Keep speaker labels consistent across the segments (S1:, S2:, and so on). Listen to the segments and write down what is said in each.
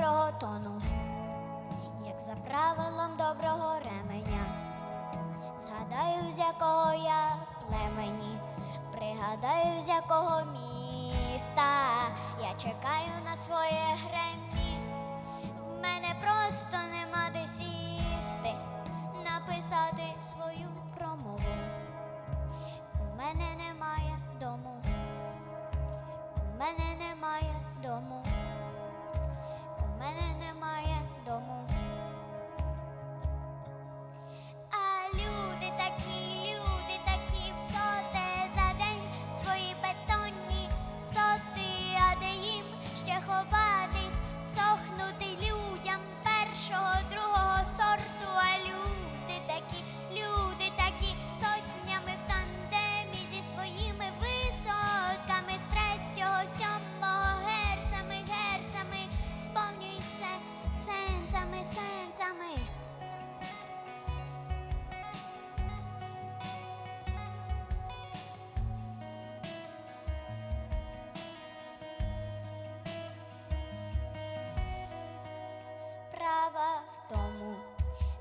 S1: доброго тону, як за правилом доброго ременя. Згадаю, з якого я племені, пригадаю, з якого міста. Я чекаю на своє гремі. В мене просто нема де сісти, написати свою промову. У мене немає дому. У мене немає дому. Мене немає дому.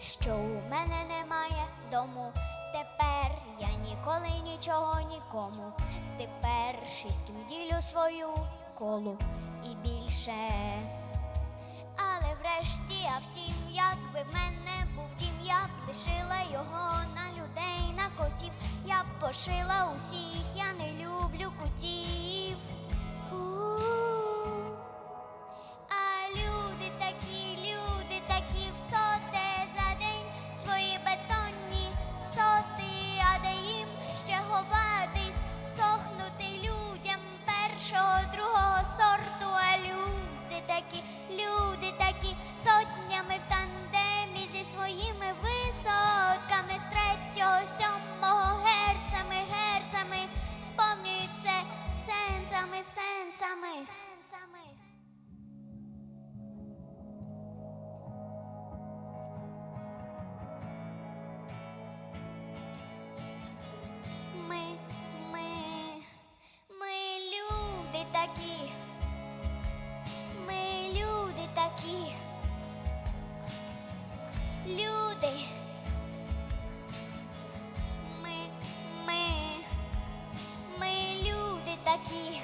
S1: Що у мене немає дому. Тепер я ніколи нічого нікому. Тепер шість ким ділю свою колу і більше. Але врешті, а втім, якби в мене був дім, я б лишила його на людей, на котів. Я б пошила усіх, я не люблю кутів. Люди. Ми, ми, ми люди такі.